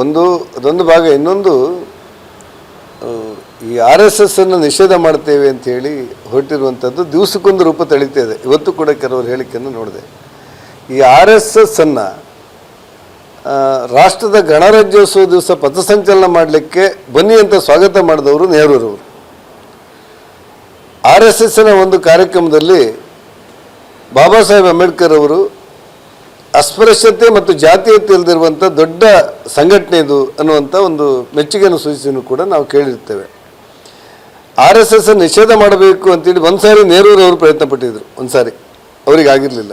ಒಂದು, ಅದೊಂದು ಭಾಗ. ಇನ್ನೊಂದು ಈ ಆರ್ ಎಸ್ ಎಸ್ ಅನ್ನು ನಿಷೇಧ ಮಾಡ್ತೇವೆ ಅಂತ ಹೇಳಿ ಹೊರಟಿರುವಂಥದ್ದು ದಿವಸಕ್ಕೊಂದು ರೂಪ ತಳೀತಾ ಇದೆ. ಇವತ್ತು ಕೂಡ ಕೆಲವರು ಹೇಳಿಕೆಯನ್ನು ನೋಡಿದೆ. ಈ ಆರ್ ಎಸ್ ಎಸ್ ಅನ್ನು ರಾಷ್ಟ್ರದ ಗಣರಾಜ್ಯೋತ್ಸವ ದಿವಸ ಪಥಸಂಚಲನ ಮಾಡಲಿಕ್ಕೆ ಬನ್ನಿ ಅಂತ ಸ್ವಾಗತ ಮಾಡಿದವರು ನೆಹರೂರವರು. ಆರ್ ಎಸ್ ಎಸ್ನ ಒಂದು ಕಾರ್ಯಕ್ರಮದಲ್ಲಿ ಬಾಬಾ ಸಾಹೇಬ್ ಅಂಬೇಡ್ಕರ್ ಅವರು ಅಸ್ಪೃಶ್ಯತೆ ಮತ್ತು ಜಾತೀಯತೆ ಇಲ್ಲದಿರುವಂಥ ದೊಡ್ಡ ಸಂಘಟನೆ ಇದು ಅನ್ನುವಂಥ ಒಂದು ಮೆಚ್ಚುಗೆಯನ್ನು ಸೂಚಿಸಿನೂ ಕೂಡ ನಾವು ಕೇಳಿರ್ತೇವೆ. ಆರ್ ಎಸ್ ಎಸ್ ನಿಷೇಧ ಮಾಡಬೇಕು ಅಂತೇಳಿ ಒಂದು ಸಾರಿ ನೆಹರೂರವರು ಪ್ರಯತ್ನ ಪಟ್ಟಿದ್ರು ಒಂದು ಸಾರಿ. ಅವರಿಗೆ ಆಗಿರಲಿಲ್ಲ.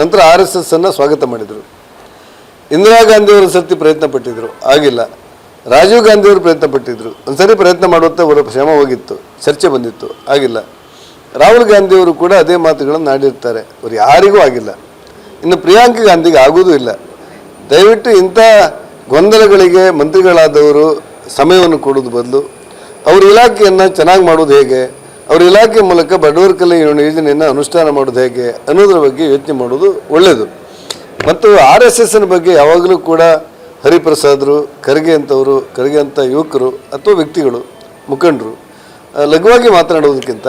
ನಂತರ ಆರ್ ಎಸ್ ಎಸ್ ಅನ್ನು ಸ್ವಾಗತ ಮಾಡಿದರು. ಇಂದಿರಾ ಗಾಂಧಿಯವರು ಸರ್ತಿ ಪ್ರಯತ್ನ ಪಟ್ಟಿದ್ರು ಆಗಿಲ್ಲ. ರಾಜೀವ್ ಗಾಂಧಿಯವರು ಪ್ರಯತ್ನ ಪಟ್ಟಿದ್ರು ಸಾರಿ ಪ್ರಯತ್ನ ಮಾಡುವಂಥ ಅವರ ಶ್ರಮ ಹೋಗಿತ್ತು, ಚರ್ಚೆ ಬಂದಿತ್ತು, ಆಗಿಲ್ಲ. ರಾಹುಲ್ ಗಾಂಧಿಯವರು ಕೂಡ ಅದೇ ಮಾತುಗಳನ್ನು ಆಡಿರ್ತಾರೆ ಅವ್ರು ಯಾರಿಗೂ ಆಗಿಲ್ಲ. ಇನ್ನು ಪ್ರಿಯಾಂಕ ಗಾಂಧಿಗೆ ಆಗುವುದೂ ಇಲ್ಲ. ದಯವಿಟ್ಟು ಇಂಥ ಗೊಂದಲಗಳಿಗೆ ಮಂತ್ರಿಗಳಾದವರು ಸಮಯವನ್ನು ಕೊಡೋದು ಬದಲು ಅವ್ರ ಇಲಾಖೆಯನ್ನು ಚೆನ್ನಾಗಿ ಮಾಡೋದು ಹೇಗೆ, ಅವ್ರ ಇಲಾಖೆ ಮೂಲಕ ಬಡವರ ಕಲ್ಯಾಣ ಯೋಜನೆಯನ್ನು ಅನುಷ್ಠಾನ ಮಾಡೋದು ಹೇಗೆ ಅನ್ನೋದ್ರ ಬಗ್ಗೆ ಯೋಚನೆ ಮಾಡೋದು ಒಳ್ಳೆಯದು. ಮತ್ತು ಆರ್ ಎಸ್ ಎಸ್ನ ಬಗ್ಗೆ ಯಾವಾಗಲೂ ಕೂಡ ಹರಿಪ್ರಸಾದರು, ಖರ್ಗೆ ಅಂಥವರು ಖರ್ಗೆ ಅಂಥ ಯುವಕರು ಅಥವಾ ವ್ಯಕ್ತಿಗಳು, ಮುಖಂಡರು ಲಘುವಾಗಿ ಮಾತನಾಡೋದಕ್ಕಿಂತ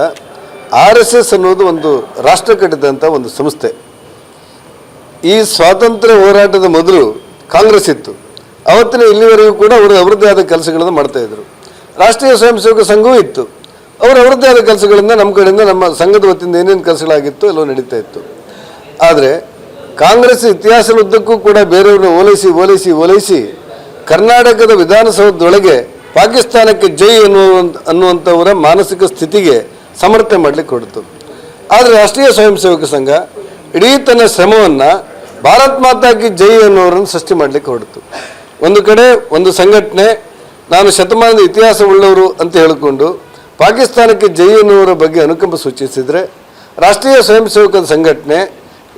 ಆರ್ ಎಸ್ ಎಸ್ ಅನ್ನೋದು ಒಂದು ರಾಷ್ಟ್ರ ಕಟ್ಟಿದಂಥ ಒಂದು ಸಂಸ್ಥೆ. ಈ ಸ್ವಾತಂತ್ರ್ಯ ಹೋರಾಟದ ಮೊದಲು ಕಾಂಗ್ರೆಸ್ ಇತ್ತು. ಅವತ್ತಿನ ಇಲ್ಲಿವರೆಗೂ ಕೂಡ ಅವರು ಅವರದ್ದೇ ಆದ ಕೆಲಸಗಳನ್ನು ಮಾಡ್ತಾ ಇದ್ರು. ರಾಷ್ಟ್ರೀಯ ಸ್ವಯಂ ಸೇವಕ ಸಂಘವೂ ಇತ್ತು. ಅವರು ಅವರದ್ದೇ ಆದ ಕೆಲಸಗಳಿಂದ ನಮ್ಮ ಕಡೆಯಿಂದ ನಮ್ಮ ಸಂಘದ ವತಿಯಿಂದ ಏನೇನು ಕೆಲಸಗಳಾಗಿತ್ತು ಎಲ್ಲವೂ ನಡೀತಾ ಇತ್ತು. ಆದರೆ ಕಾಂಗ್ರೆಸ್ ಇತಿಹಾಸದ ಉದ್ದಕ್ಕೂ ಕೂಡ ಬೇರೆಯವ್ರನ್ನ ಓಲೈಸಿ ಓಲೈಸಿ ಓಲೈಸಿ ಕರ್ನಾಟಕದ ವಿಧಾನಸೌಧದೊಳಗೆ ಪಾಕಿಸ್ತಾನಕ್ಕೆ ಜೈ ಅನ್ನುವ ಅನ್ನುವಂಥವರ ಮಾನಸಿಕ ಸ್ಥಿತಿಗೆ ಸಮರ್ಥನೆ ಮಾಡಲಿಕ್ಕೆ ಹೊರತು ಆದರೆ ರಾಷ್ಟ್ರೀಯ ಸ್ವಯಂ ಸೇವಕ ಸಂಘ ಇಡೀ ತನ್ನ ಶ್ರಮವನ್ನು ಭಾರತ್ ಮಾತಾಗಿ ಜೈ ಅನ್ನೋರನ್ನು ಸೃಷ್ಟಿ ಮಾಡಲಿಕ್ಕೆ ಹೊರಡ್ತು ಒಂದು ಕಡೆ ಒಂದು ಸಂಘಟನೆ, ನಾನು ಶತಮಾನದ ಇತಿಹಾಸ ಉಳ್ಳವರು ಅಂತ ಹೇಳಿಕೊಂಡು ಪಾಕಿಸ್ತಾನಕ್ಕೆ ಜೈ ಅನ್ನುವರ ಬಗ್ಗೆ ಅನುಕಂಪ ಸೂಚಿಸಿದರೆ, ರಾಷ್ಟ್ರೀಯ ಸ್ವಯಂ ಸೇವಕರ ಸಂಘಟನೆ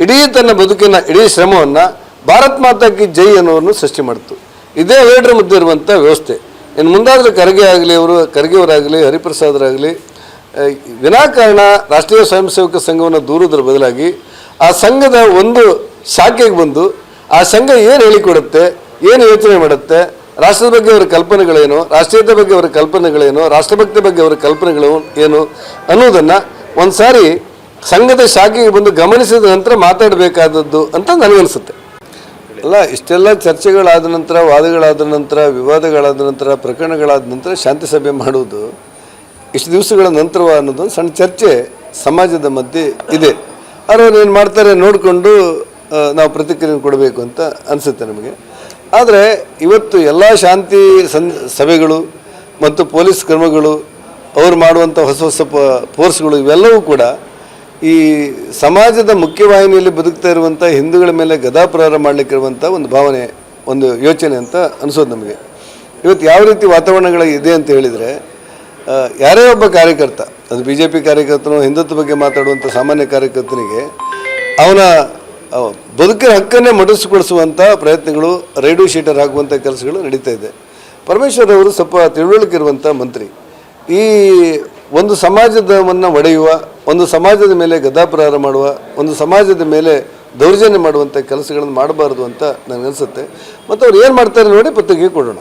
ಇಡೀ ತನ್ನ ಬದುಕಿನ, ಇಡೀ ಶ್ರಮವನ್ನು ಭಾರತ್ ಮಾತಾಕಿ ಜೈ ಅನ್ನೋರನ್ನು ಸೃಷ್ಟಿ ಮಾಡಿತು. ಇದೇ ಹೇಳ್ರ ಮುದ್ದೆ ಇರುವಂಥ ವ್ಯವಸ್ಥೆ. ಇನ್ನು ಮುಂದಾದರೂ ಖರ್ಗೆ ಆಗಲಿ ಅವರು, ಖರ್ಗೆಯವರಾಗಲಿ, ಹರಿಪ್ರಸಾದರಾಗಲಿ ವಿನಾಕಾರಣ ರಾಷ್ಟ್ರೀಯ ಸ್ವಯಂ ಸೇವಕ ಸಂಘವನ್ನು ದೂರುವುದರ ಬದಲಾಗಿ ಆ ಸಂಘದ ಒಂದು ಶಾಖೆಗೆ ಬಂದು ಆ ಸಂಘ ಏನು ಹೇಳಿಕೊಡುತ್ತೆ, ಏನು ಯೋಚನೆ ಮಾಡುತ್ತೆ, ರಾಷ್ಟ್ರದ ಬಗ್ಗೆ ಅವರ ಕಲ್ಪನೆಗಳೇನು, ರಾಷ್ಟ್ರೀಯತೆ ಬಗ್ಗೆ ಅವರ ಕಲ್ಪನೆಗಳೇನು, ರಾಷ್ಟ್ರಭಕ್ತಿ ಬಗ್ಗೆ ಅವರ ಕಲ್ಪನೆಗಳು ಏನು ಅನ್ನೋದನ್ನು ಒಂದು ಸಾರಿ ಸಂಘದ ಶಾಖೆಗೆ ಬಂದು ಗಮನಿಸಿದ ನಂತರ ಮಾತಾಡಬೇಕಾದದ್ದು ಅಂತ ನನಗನ್ಸುತ್ತೆ. ಅಲ್ಲ, ಇಷ್ಟೆಲ್ಲ ಚರ್ಚೆಗಳಾದ ನಂತರ, ವಾದಗಳಾದ ನಂತರ, ವಿವಾದಗಳಾದ ನಂತರ, ಪ್ರಕರಣಗಳಾದ ನಂತರ ಶಾಂತಿ ಸಭೆ ಮಾಡುವುದು ಇಷ್ಟು ದಿವಸಗಳ ನಂತರವ ಅನ್ನೋದು ಸಣ್ಣ ಚರ್ಚೆ ಸಮಾಜದ ಮಧ್ಯೆ ಇದೆ. ಅವ್ರು ಏನು ಮಾಡ್ತಾರೆ ನೋಡಿಕೊಂಡು ನಾವು ಪ್ರತಿಕ್ರಿಯೆ ಕೊಡಬೇಕು ಅಂತ ಅನಿಸುತ್ತೆ ನಮಗೆ. ಆದರೆ ಇವತ್ತು ಎಲ್ಲ ಶಾಂತಿ ಸಂ, ಸಭೆಗಳು ಮತ್ತು ಪೊಲೀಸ್ ಕ್ರಮಗಳು, ಅವ್ರು ಮಾಡುವಂಥ ಹೊಸ ಹೊಸ ಫೋರ್ಸ್ಗಳು ಇವೆಲ್ಲವೂ ಕೂಡ ಈ ಸಮಾಜದ ಮುಖ್ಯವಾಹಿನಿಯಲ್ಲಿ ಬದುಕ್ತಾ ಇರುವಂಥ ಹಿಂದೂಗಳ ಮೇಲೆ ಗದಾಪ್ರಹಾರ ಮಾಡಲಿಕ್ಕಿರುವಂಥ ಒಂದು ಭಾವನೆ, ಒಂದು ಯೋಚನೆ ಅಂತ ಅನಿಸೋದು ನಮಗೆ. ಇವತ್ತು ಯಾವ ರೀತಿ ವಾತಾವರಣಗಳು ಇದೆ ಅಂತ ಹೇಳಿದರೆ ಯಾರೇ ಒಬ್ಬ ಕಾರ್ಯಕರ್ತ, ಅದು ಬಿ ಜೆ ಪಿ ಕಾರ್ಯಕರ್ತನು ಹಿಂದುತ್ವ ಬಗ್ಗೆ ಮಾತಾಡುವಂಥ ಸಾಮಾನ್ಯ ಕಾರ್ಯಕರ್ತನಿಗೆ, ಅವನ ಬದುಕಿನ ಹಕ್ಕನ್ನೇ ಮಡಿಸಿಕೊಳಿಸುವಂಥ ಪ್ರಯತ್ನಗಳು ರೇಡಿಯೋ ಶೀಟರ್ ಆಗುವಂಥ ಕೆಲಸಗಳು ನಡೀತಾ ಇದೆ. ಪರಮೇಶ್ವರ್ ಅವರು ಸ್ವಲ್ಪ ತಿಳುವಳಿಕೆ ಇರುವಂಥ ಮಂತ್ರಿ. ಈ ಒಂದು ಸಮಾಜದವನ್ನು ಒಡೆಯುವ, ಒಂದು ಸಮಾಜದ ಮೇಲೆ ಗದಾಪ್ರಹಾರ ಮಾಡುವ, ಒಂದು ಸಮಾಜದ ಮೇಲೆ ದೌರ್ಜನ್ಯ ಮಾಡುವಂಥ ಕೆಲಸಗಳನ್ನು ಮಾಡಬಾರ್ದು ಅಂತ ನನಗನ್ಸುತ್ತೆ. ಮತ್ತು ಅವ್ರು ಏನು ಮಾಡ್ತಾರೆ ನೋಡಿ ಪತ್ರಿಕೆ ಕೊಡೋಣ.